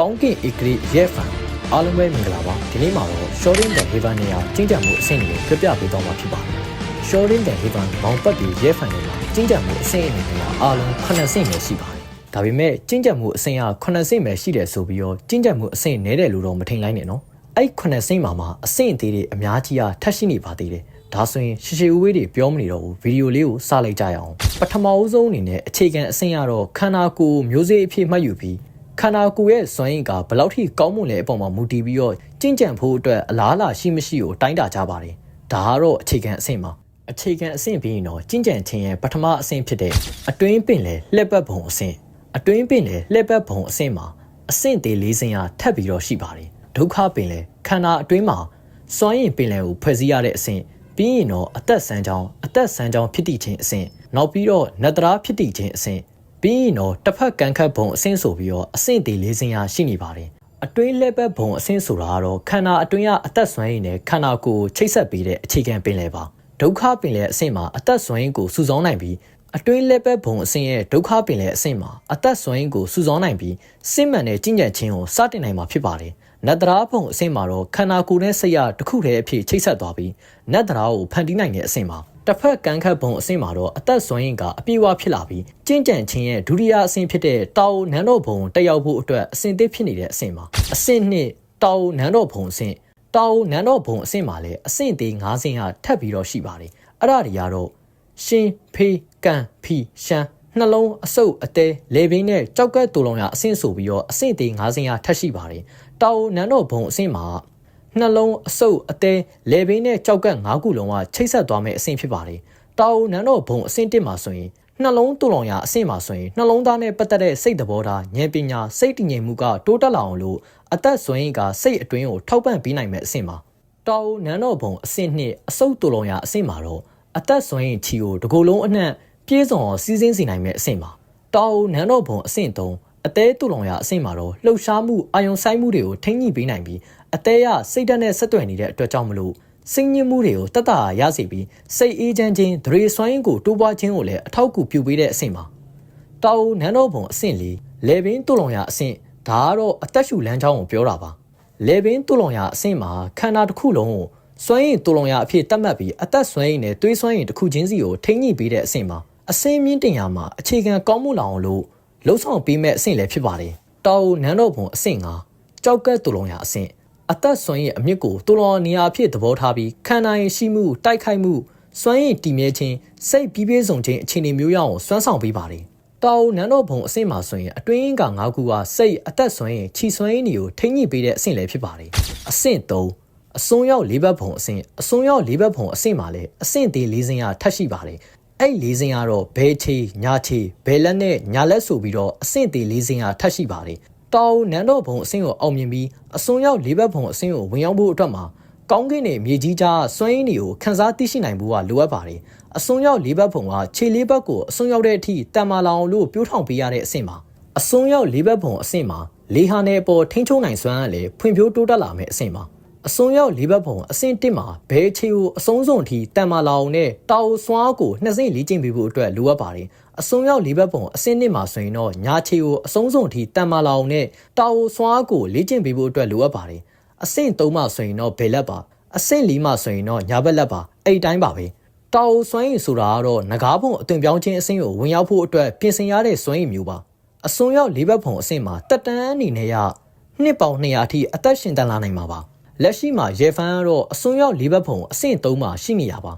ကောင်းကင်ဧကရိရဲဖန်အားလုံးပဲမင်္ဂလာပါဒီနေ့မှာတော့ Shorting the Haven နေရာကျင်းကြံမှုအဆင့်တွေကိုပြပြပေးသွားမှာဖြစ်ပါတယ် Shorting the Haven ဘောင်ပတ်ပြီးရဲဖန်နေမှာကျင်းကြံမှုအဆင့်အနေနဲ့အားလုံး9ဆင့်ပဲရှိပါတယ်ဒါပေမဲ့ကျင်းကြံမှုအဆင့်က9ဆင့်ပဲရှိတယ်ဆိုပြီးတော့ကျင်းကြံမှုအဆင့်နည်းတယ်လို့တော့မထင်လိုက်နဲ့နော်အဲ့9ဆင့်မှာမှာအဆင့်အသေးတွေအများကြီးအားထပ်ရှိနေပါသေးတယ်ဒါဆိုရင်ရှေရှေဦးဝေးတွေပြောမနေတော့ဘူးဗီဒီယိုလေးကိုစလိုက်ကြရအောင်ပထမအဆုံးအနေနဲ့အခြေခံအဆင့်ကတော့ခန္ဓာကိုယ်မျိုးစေ့အဖြစ်မှတ်ယူပြီး ခန္ဓာကိုယ်ရဲ့စွမ်းရည်ကဘယ်လောက်ထိကောင်းမွန်လဲအပေါ်မှာမူတည်ပြီးတော့ကြင်ကြံဖို့အတွက်အလားအလာရှိမရှိကိုတိုင်းတာကြပါတယ်ဒါကတော့အခြေခံအဆင့်ပါအခြေခံအဆင့်ပြီးရင်တော့ကြင်ကြံခြင်းရဲ့ပထမအဆင့်ဖြစ်တဲ့အတွင်းပင်လေလက်ပတ်ဘုံအဆင့်အတွင်းပင်လေလက်ပတ်ဘုံအဆင့်မှာအဆင့်သေးလေးစင်းအားထပ်ပြီးတော့ရှိပါတယ်ဒုက္ခပင်လေခန္ဓာအတွင်းမှာစွမ်းရည်ပင်လေကိုဖွဲ့စည်းရတဲ့အဆင့်ပြီးရင်တော့အသက်ဆန်းချောင်းအသက်ဆန်းချောင်းဖြစ်တည်ခြင်းအဆင့်နောက်ပြီးတော့နတ္တရာဖြစ်တည်ခြင်းအဆင့် ပြီးရင်တော့တစ်ဖက်ကန်ခတ်ဘုံအဆင့်ဆိုပြီးတော့အဆင့်သေးလေးစင်းအားရှိနေပါတယ်အတွင်းလက်ပတ်ဘုံအဆင့်ဆိုတာကတော့ခန္ဓာအတွင်းကအသက်ဆွမ်းရည်နဲ့ခန္ဓာကိုယ်ချိတ်ဆက်ပေးတဲ့အခြေခံပင်လေပါဒုက္ခပင်လေအဆင့်မှာအသက်ဆွမ်းရည်ကိုစုဆောင်းနိုင်ပြီးအတွင်းလက်ပတ်ဘုံအဆင့်ရဲ့ဒုက္ခပင်လေအဆင့်မှာအသက်ဆွမ်းရည်ကိုစုဆောင်းနိုင်ပြီးစစ်မှန်တဲ့ကြင်ကြံခြင်းကိုစတင်နိုင်မှာဖြစ်ပါတယ်နတ်တရာဘုံအဆင့်မှာတော့ခန္ဓာကိုယ်နဲ့စိတ်ရတစ်ခုတည်းအဖြစ်ချိတ်ဆက်သွားပြီးနတ်တရာကိုဖန်တီးနိုင်တဲ့အဆင့်မှာ တစ်ဖက်ကန်ခတ်ဘုံအဆင့်မှာတော့အသက်ဆွမ်းရင်ကအပြည့်အဝဖြစ်လာပြီးကျင့်ကြံခြင်းရဲ့ဒုတိယအဆင့်ဖြစ်တဲ့တောင်နန်းတော်ဘုံတက်ရောက်ဖို့အတွက်အဆင့်သစ်ဖြစ်နေတဲ့အဆင့်မှာအဆင့်နှစ်တောင်နန်းတော်ဘုံအဆင့်တောင်နန်းတော်ဘုံအဆင့်မှာလည်းအဆင့်သေး၅ဆင့်ဟာထပ်ပြီးတော့ရှိပါတယ်အဲ့ဒါတွေကတော့ရှင်ဖေးကန်ဖီရှမ်းနှလုံးအဆုပ်အသေးလေပင်းနဲ့ကြောက်ကဲ့တူလုံးရအဆင့်ဆိုပြီးတော့အဆင့်သေး၅ဆင့်ဟာထပ်ရှိပါတယ်တောင်နန်းတော်ဘုံအဆင့်မှာ နှလုံးအဆုပ်အသေးလေပင်းနဲ့ကြောက်ကဲ့၅ခုလုံးကချိတ်ဆက်သွားမယ့်အဆင့်ဖြစ်ပါတယ်တောင်နန်းတော်ဘုံအဆင့်1မှာဆိုရင်နှလုံးတူလုံးရအဆင့်မှာဆိုရင်နှလုံးသားနဲ့ပတ်သက်တဲ့စိတ်သဘောထားဉာဏ်ပညာစိတ်တည်ငြိမ်မှုကတိုးတက်လာအောင်လို့အသက်ဆွမ်းရည်ကစိတ်အတွင်းကိုထောက်ပံ့ပေးနိုင်မယ့်အဆင့်ပါတောင်နန်းတော်ဘုံအဆင့်2အဆုပ်တူလုံးရအဆင့်မှာတော့အသက်ဆွမ်းရည်ချီကိုတကိုယ်လုံးအနှံ့ပြေးစုံအောင်စီးစင်းစေနိုင်မယ့်အဆင့်ပါတောင်နန်းတော်ဘုံအဆင့်3 အသေးတူလောင်ရအဆင့်မှာတော့လှုပ်ရှားမှုအာယုံဆိုင်မှုတွေကိုထိန်းညှိပေးနိုင်ပြီးအသေးရစိတ်ဓာတ်နဲ့ဆက်သွယ်နေတဲ့အတွက်ကြောင့်မလို့စိတ်ညစ်မှုတွေကိုတတ်တာရစေပြီးစိတ်အေးချမ်းခြင်းဒရေစွမ်းရင်းကိုတိုးပွားခြင်းကိုလည်းအထောက်အကူပြုပေးတဲ့အဆင့်ပါတောင်နန်းတော်ဘုံအဆင့်လေးလေဘင်းတူလောင်ရအဆင့်ဒါကတော့အသက်ရှူလမ်းကြောင်းကိုပြောတာပါလေဘင်းတူလောင်ရအဆင့်မှာခန္ဓာတစ်ခုလုံးကိုစွမ်းရည်တူလောင်ရအဖြစ်တတ်မှတ်ပြီးအသက်စွမ်းရည်နဲ့သွေးစွမ်းရည်တစ်ခုချင်းစီကိုထိန်းညှိပေးတဲ့အဆင့်ပါအစင်းမြင့်တင်ရမှာအခြေခံကောင်းမှုလောင်လို့ လှုပ်ဆောင်ပေးမဲ့အဆင့်လည်းဖြစ်ပါတယ်။တောင်နန်းတော်ဘုံအဆင့်ကကြောက်ကဲ့တူလုံးရအဆင့်အသက်ဆွမ်းရဲ့အမြင့်ကိုတူလောနေရာအဖြစ်သဘောထားပြီးခန္ဓာရင်ရှိမှုတိုက်ခိုက်မှုစွမ်းရည်တည်မြဲခြင်းစိတ်ပြီးပြည့်စုံခြင်းအခြေအနေမျိုးရအောင်စွမ်းဆောင်ပေးပါတယ်။တောင်နန်းတော်ဘုံအဆင့်မှာဆိုရင်အတွင်းက၅ခုကစိတ်အသက်ဆွမ်းရင်ခြီဆွမ်းရည်တွေကိုထိမ့်ညှိပေးတဲ့အဆင့်လည်းဖြစ်ပါတယ်။အဆင့်3အစွန်းရောက်၄ဘက်ဘုံအဆင့်အစွန်းရောက်၄ဘက်ဘုံအဆင့်မှာလည်းအဆင့်သေး၄စင်းရထပ်ရှိပါတယ် အဲ့လေးစင်းကတော့ဘဲချေညာချေဘဲလက်နဲ့ညာလက်ဆိုပြီးတော့အဆင့်သေးလေးစင်းဟာထပ်ရှိပါတယ်တောင်နန်းတော်ဘုံအဆင့်ကိုအောင်မြင်ပြီးအစွန်ရောက်လေးဘက်ဘုံအဆင့်ကိုဝင်ရောက်ဖို့အတွက်မှာကောင်းကင်နဲ့မြေကြီးကြားစွမ်းရင်းတွေကိုခန်းစားသိရှိနိုင်ဖို့ကလိုအပ်ပါတယ်အစွန်ရောက်လေးဘက်ဘုံကခြေလေးဘက်ကိုအစွန်ရောက်တဲ့အထိတန်မာလောင်လို့ပြိုးထောင်ပေးရတဲ့အဆင့်ပါအစွန်ရောက်လေးဘက်ဘုံအဆင့်မှာလေဟာနယ်ပေါ်ထိန်းချုပ်နိုင်စွမ်းကလည်းဖွံ့ဖြိုးတိုးတက်လာမယ့်အဆင့်ပါ အစွန်ရောက်လေးဘက်ဖုံအဆင့်1မှာဘဲချီကိုအဆုံးစုံထိတန်မာလာအောင်နဲ့တာအိုစွားကိုနှစ်စိမ့်လေးကျင့်ပေးဖို့အတွက်လိုအပ်ပါတယ်အစွန်ရောက်လေးဘက်ဖုံအဆင့်1မှာဆိုရင်တော့ညာချီကိုအဆုံးစုံထိတန်မာလာအောင်နဲ့တာအိုစွားကိုလေးကျင့်ပေးဖို့အတွက်လိုအပ်ပါတယ်အဆင့်3မှာဆိုရင်တော့ဘယ်လက်ပါအဆင့်4မှာဆိုရင်တော့ညာဘက်လက်ပါအဲ့တိုင်းပါပဲတာအိုစွမ်းရည်ဆိုတာကတော့ငကားဖုံအသွင်ပြောင်းခြင်းအဆင့်ကိုဝင်ရောက်ဖို့အတွက်ပြင်ဆင်ရတဲ့စွမ်းရည်မျိုးပါအစွန်ရောက်လေးဘက်ဖုံအဆင့်မှာတက်တန်းအနေနဲ့ရနှစ်ပေါင်200အထိအသက်ရှင်တန်လာနိုင်မှာပါ လက်ရှိမှာရေဖန်ကတော့အစွန်းရောက်လေးဘက်ဖုံအဆင့်3မှာရှိနေရပါ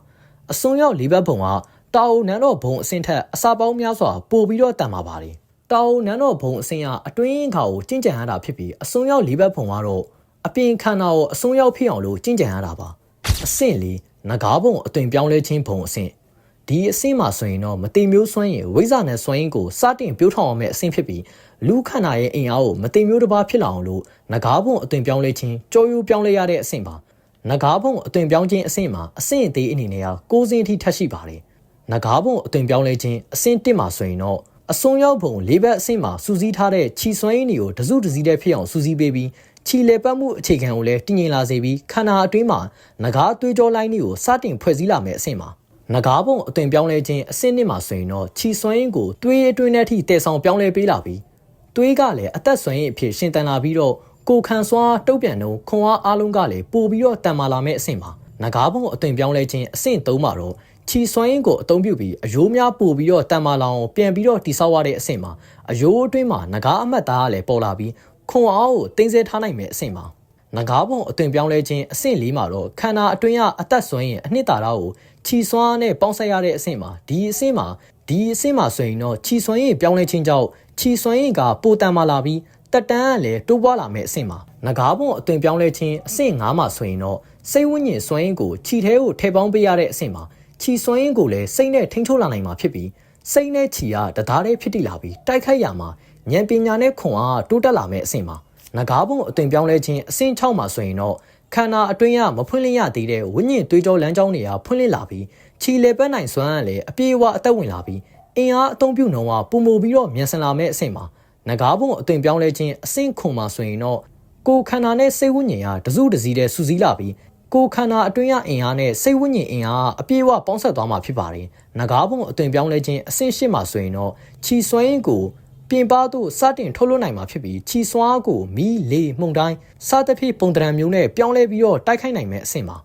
အစွန်းရောက်လေးဘက်ဖုံကတာအုံနန်းတော်ဘုံအဆင့်ထက်အစာပေါင်းများစွာပိုပြီးတော့တန်ပါပါတယ်တာအုံနန်းတော်ဘုံအဆင့်ကအတွင်းခါကိုကျင့်ကြံရတာဖြစ်ပြီးအစွန်းရောက်လေးဘက်ဖုံကတော့အပြင်ခန္ဓာကိုအစွန်းရောက်ဖြစ်အောင်လို့ကျင့်ကြံရတာပါအဆင့်လေးငကားဘုံအသွင်ပြောင်းလဲခြင်းဘုံအဆင့်ဒီအဆင့်မှာဆိုရင်တော့မတိမျိုးစွမ်းရင်ဝိဇ္ဇာနဲ့စွမ်းရင်ကိုစတင်ပြိုးထောင်အောင်မဲ့အဆင့်ဖြစ်ပြီး လူခန္ဓာရဲ့အင်အားကိုမတိမျိုးတစ်ပါးဖြစ်လာအောင်လို့ငကားဘုံအသွင်ပြောင်းလဲခြင်းကြောရိုးပြောင်းလဲရတဲ့အဆင့်ပါငကားဘုံအသွင်ပြောင်းခြင်းအဆင့်မှာအဆင့်အသေးအနေနဲ့ကကိုးစင်းအထိထပ်ရှိပါတယ်ငကားဘုံအသွင်ပြောင်းလဲခြင်းအဆင့်1မှာဆိုရင်တော့အစွန်ရောက်ဘုံလေးဘက်အဆင့်မှာစူးစီးထားတဲ့ခြီစွမ်းရည်တွေကိုတစုတစည်းတည်းဖြစ်အောင်စူးစီးပေးပြီးခြီလေပတ်မှုအခြေခံကိုလည်းတည်ငြိမ်လာစေပြီးခန္ဓာအတွင်းမှာငကားသွေးကြောလိုင်းတွေကိုစတင်ဖွဲ့စည်းလာမယ့်အဆင့်ပါငကားပုံအသွင်ပြောင်းလဲခြင်းအဆင့်နှစ်မှာဆိုရင်တော့ခြီစွမ်းရင်းကိုသွေးအတွင်းထဲထိတည်ဆောင်ပြောင်းလဲပေးလာပြီး သွေးကလည်းအသက်ဆွမ်းရည်အဖြစ်ရှင်တန်လာပြီးတော့ကိုခံစွာတုတ်ပြန်တော့ခွန်အားအားလုံးကလည်းပို့ပြီးတော့တန်မာလာမဲ့အဆင့်ပါငကားပုံအသွင်ပြောင်းလဲခြင်းအဆင့်3မှာတော့ချီစွမ်းရင်းကိုအသုံးပြုပြီးအယိုးများပို့ပြီးတော့တန်မာလောင်ပြန်ပြီးတော့တိဆောက်ရတဲ့အဆင့်မှာအယိုးအတွင်းမှာငကားအမတ်သားကလည်းပေါ်လာပြီးခွန်အားကိုတင်ဆက်ထားနိုင်မဲ့အဆင့်ပါငကားပုံအသွင်ပြောင်းလဲခြင်းအဆင့်၄မှာတော့ခန္ဓာအတွင်းကအသက်ဆွမ်းရင်အနှစ်သာရကိုခြီစွမ်းနဲ့ပေါင်းဆက်ရတဲ့အဆင့်မှာဒီအဆင့်မှာဒီအဆင့်မှာဆိုရင်တော့ခြီစွမ်းရင်ပြောင်းလဲခြင်းကြောင့် ခြီစွမ်းရင်ကပိုတန်မာလာပြီးတက်တန်းကလည်းတိုးပွားလာမယ့်အဆင့်မှာငကားပုံအသွင်ပြောင်းလဲခြင်းအဆင့်၅မှာဆိုရင်တော့စိတ်ဝိညာဉ်စွမ်းရင်ကိုခြီထဲကိုထည့်ပေါင်းပေးရတဲ့အဆင့်မှာခြီစွမ်းရင်ကိုလည်းစိတ်နဲ့ထိန်းချုပ်လာနိုင်မှာဖြစ်ပြီးစိတ်နဲ့ခြီကတသားတည်းဖြစ်တည်လာပြီးတိုက်ခိုက်ရမှာဉာဏ်ပညာနဲ့ခွန်အားတိုးတက်လာမယ့်အဆင့်မှာငကားပုံအသွင်ပြောင်းလဲခြင်းအဆင့်6မှာဆိုရင်တော့ခန္ဓာအတွင်းကမဖွင့်လင်းရသေးတဲ့ဝိညာဉ်သွေးကြောလမ်းကြောင်းတွေကဖွင့်လင်းလာပြီးခြီလေပတ်နိုင်စွမ်းကလည်းအပြေအဝအသက်ဝင်လာပြီး အင်အားအသုံးပြုနှုံကပုံမူပြီးတော့မြန်ဆန်လာမဲ့အဆင့်မှာငကားပုံအသွင်ပြောင်းလဲခြင်းအဆင့်ခွန်မှာဆိုရင်တော့ကိုခန္ဓာနဲ့စိတ်ဝိညာဉ်ကတစုတစည်းတည်းစူးစီးလာပြီးကိုခန္ဓာအတွင်းရအင်အားနဲ့စိတ်ဝိညာဉ်အင်အားအပြည့်အဝပေါင်းစပ်သွားမှာဖြစ်ပါတယ်။ငကားပုံအသွင်ပြောင်းလဲခြင်းအဆင့်၈မှာဆိုရင်တော့ခြီစွမ်းရင်ကိုပြင်ပသို့စတင်ထုတ်လွှတ်နိုင်မှာဖြစ်ပြီးခြီစွားကိုမီးလေမှုန်တိုင်းစသဖြင့်ပုံတံမျိုးနဲ့ပြောင်းလဲပြီးတော့တိုက်ခိုက်နိုင်မယ့်အဆင့်ပါ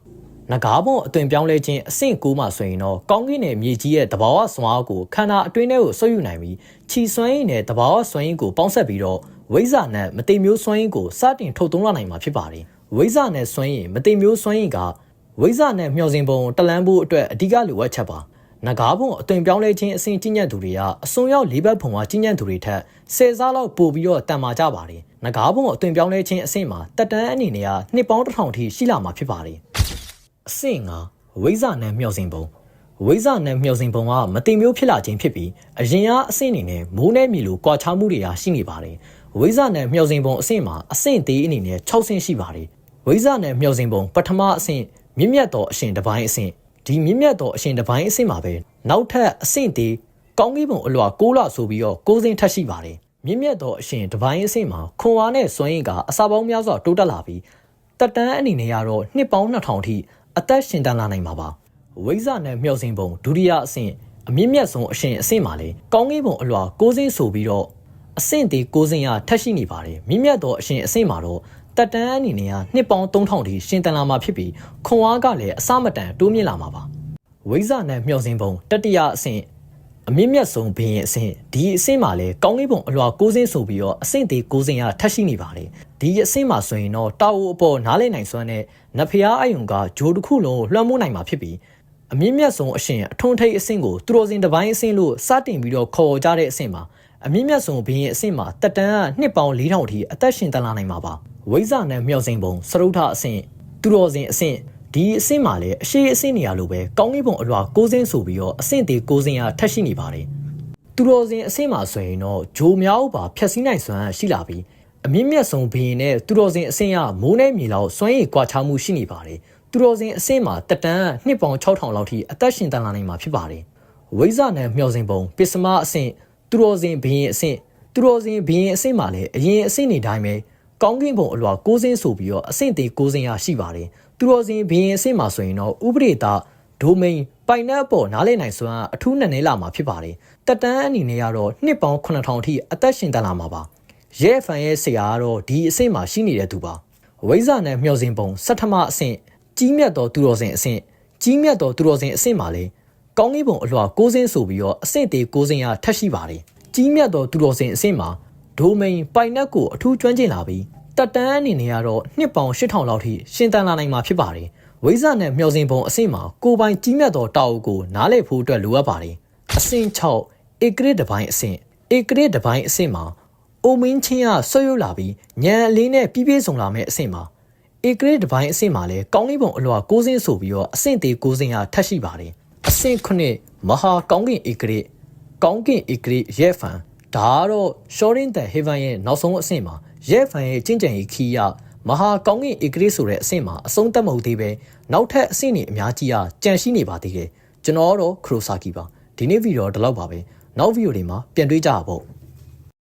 နဂါးပုံအသွင်ပြောင်းလဲခြင်းအဆင့်9မှာဆိုရင်တော့ကောင်းကင်နယ်မြေကြီးရဲ့တဘာဝစွမ်းအားကိုခန္ဓာအတွင်းထဲကိုဆွတ်ယူနိုင်ပြီးခြီစွမ်းရည်နဲ့တဘာဝစွမ်းရည်ကိုပေါင်းစပ်ပြီးတော့ဝိဇ္ဇာနဲ့မတိမျိုးစွမ်းရည်ကိုစတင်ထုတ်သုံးလာနိုင်မှာဖြစ်ပါတယ်ဝိဇ္ဇာနဲ့စွမ်းရည်မတိမျိုးစွမ်းရည်ကဝိဇ္ဇာနဲ့မျှော်စင်ပုံတလန်းဖို့အတွက်အဓိကလိုအပ်ချက်ပါနဂါးပုံအသွင်ပြောင်းလဲခြင်းအဆင့်ကြီးညံ့သူတွေကအစွန်ရောက်လေးဘက်ဖုံကကြီးညံ့သူတွေထက်ဆယ်စားလောက်ပိုပြီးတော့တန်မာကြပါတယ်။နဂါးပုံအသွင်ပြောင်းလဲခြင်းအဆင့်မှာတက်တန်းအနေနဲ့ကနှစ်ပေါင်းတစ်ထောင်ထိရှိလာမှာဖြစ်ပါတယ်။ အဆင့်ကဝိဇ္ဇာနဲ့မျှော်စင်ပုံဝိဇ္ဇာနဲ့မျှော်စင်ပုံကမတိမျိုးဖြစ်လာခြင်းဖြစ်ပြီးအရင်ကအဆင့်အနေနဲ့မိုးနဲ့မြေလိုကွာခြားမှုတွေကရှိနေပါတယ်။ဝိဇ္ဇာနဲ့မျှော်စင်ပုံအဆင့်မှာအဆင့်သေးအနေနဲ့6ဆင့်ရှိပါတယ်။ဝိဇ္ဇာနဲ့မျှော်စင်ပုံပထမအဆင့်မြင့်မြတ်သောအရှင်တစ်ပိုင်းအဆင့်ဒီမြင့်မြတ်သောအရှင်တစ်ပိုင်းအဆင့်မှာပဲနောက်ထပ်အဆင့်သေးကောင်းကင်ဘုံအလွှာ6လဆိုပြီးတော့6စင်းထပ်ရှိပါတယ်မြင့်မြတ်သောအရှင်တစ်ပိုင်းအဆင့်မှာခွန်ဝါနဲ့စွမ်းရည်ကအစာပေါင်းများစွာတိုးတက်လာပြီးတက်တန်းအနေနဲ့ကတော့နှစ်ပေါင်း2000ထိ အသက်ရှင်တန်လာနိုင်မှာပါဝိဇ္ဇာနဲ့မြောက်စင်ဘုံဒုတိယအဆင့်အမြင့်မြတ်ဆုံးအရှင်အဆင့်မှာလေကောင်းကင်ဘုံအလွှာ6စင်းဆိုပြီးတော့အဆင့်သေး6စင်းရထပ်ရှိနေပါတယ်မြင့်မြတ်သောအရှင်အဆင့်မှာတော့တက်တန်းအနေနဲ့ကနှစ်ပေါင်း3000ထိရှင်တန်လာမှာဖြစ်ပြီးခွန်အားကလည်းအစမတန်တိုးမြင့်လာမှာပါဝိဇ္ဇာနဲ့မျှော်စင်ပုံတတိယအဆင့် အမြင့်မြတ်ဆုံးဘင်းရဲ့အဆင့်ဒီအဆင့်မှာလည်းကောင်းလေးပုံအလွာကိုးစင်းဆိုပြီးတော့အဆင့်သေးကိုးစင်းရထပ်ရှိနေပါတယ်ဒီအဆင့်မှာဆိုရင်တော့တာဝူအပေါ်နားလည်နိုင်စွမ်းတဲ့နဖျားအယုံကဂျိုးတစ်ခုလုံးကိုလွှမ်းမိုးနိုင်မှာဖြစ်ပြီးအမြင့်မြတ်ဆုံးအရှင်အထွန်းထိပ်အဆင့်ကိုသူတော်စင်တစ်ပိုင်းအဆင့်လို့စတင်ပြီးတော့ခေါ်ကြတဲ့အဆင့်မှာအမြင့်မြတ်ဆုံးဘင်းရဲ့အဆင့်မှာတက်တန်းကနှစ်ပေါင်း4000ထိအသက်ရှင်တန်လာနိုင်မှာပါဝိဇ္ဇာနဲ့မျှော်စင်ပုံစရုထအဆင့်သူတော်စင်အဆင့် ဒီအဆင့်မှာလည်းအရှိအဆင့်နေရာလိုပဲကောင်းကင်ဘုံအလွှာ6စင်းဆိုပြီးတော့အဆင့်သေး6စင်းရထပ်ရှိနေပါတယ်သူတော်စင်အဆင့်မှာဆိုရင်တော့ဂျိုများဥပါဖြက်စီးနိုင်စွမ်းရှိလာပြီးအမြင့်မြတ်ဆုံးဘရင်နဲ့သူတော်စင်အဆင့်ရမိုးနဲ့မြေလောက်စွမ်းရည်ကွာခြားမှုရှိနေပါတယ်သူတော်စင်အဆင့်မှာတက်တန်းနှစ်ပေါင်6000လောက်ထိအသက်ရှင်တန်လာနိုင်မှာဖြစ်ပါတယ်ဝိဇ္ဇာနဲ့မျှော်စင်ပုံပစ္စမအဆင့်သူတော်စင်ဘရင်အဆင့်သူတော်စင်ဘရင်အဆင့်မှာလည်းအရင်အဆင့်နေတိုင်းပဲကောင်းကင်ဘုံအလွှာ6စင်းဆိုပြီးတော့အဆင့်သေး6စင်းရရှိပါတယ် သူတော်စင်ဘရင်အဆင့်မှာဆိုရင်တော့ဥပဒေသားဒိုမိန်ပိုင်နက်အပေါ်နားလည်နိုင်စွမ်းအထူးနည်းနည်းလာမှာဖြစ်ပါတယ်တက်တန်းအနေနဲ့ကတော့နှစ်ပေါင်း9000အထိအသက်ရှင်တန်လာမှာပါရဲဖန်ရဲ့ဆရာကတော့ဒီအဆင့်မှာရှိနေတဲ့သူပါဝိဇ္ဇာနဲ့မျှော်စင်ပုံစထမအဆင့်ကြီးမြတ်သောသူတော်စင်အဆင့်ကြီးမြတ်သောသူတော်စင်အဆင့်မှာလေကောင်းကင်ဘုံအလွှာ6စင်းဆိုပြီးတော့အဆင့်သေး6စင်းရထပ်ရှိပါတယ်ကြီးမြတ်သောသူတော်စင်အဆင့်မှာဒိုမိန်ပိုင်နက်ကိုအထူးကျွမ်းကျင်လာပြီး တက်တန်းအနေနဲ့ကတော့နှစ်ပေါင်8000လောက်ထိရှင်တန်လာနိုင်မှာဖြစ်ပါတယ်။ဝိဇ္ဇာနဲ့မျောစင်ပုံအဆင့်မှာကိုပိုင်ကြီးမြတ်သောတာအုပ်ကိုနားလည်ဖို့အတွက်လိုအပ်ပါတယ်။အဆင့်6ဧကရစ်တပိုင်းအဆင့်ဧကရစ်တပိုင်းအဆင့်မှာအိုမင်းချင်းကဆွတ်ရွလာပြီးညံအလေးနဲ့ပြည့်ပြည့်စုံလာမဲ့အဆင့်မှာဧကရစ်တပိုင်းအဆင့်မှာလည်းကောင်းလေးပုံအလွှာ6စင်းဆိုပြီးတော့အဆင့်သေး6စင်းရထပ်ရှိပါတယ်။အဆင့်9မဟာကောင်းကင်ဧကရစ်ကောင်းကင်ဧကရစ်ရဲဖန်ဒါကတော့ Shorin the Heaven ရဲ့နောက်ဆုံးအဆင့်မှာ ရဲဖန်ရဲ့ကျင့်ကြံရေးခီးရမဟာကောင်းကင်ဧကရေဆိုတဲ့အဆင့်မှာအဆုံးသတ်မဟုတ်သေးပဲနောက်ထပ်အဆင့်တွေအများကြီးအားကြံရှိနေပါသေးတယ်ကျွန်တော်တော့ခရိုဆာကီပါဒီနေ့ဗီဒီယိုဒီလောက်ပါပဲနောက်ဗီဒီယိုတွေမှာပြန်တွေ့ကြပါပေါ့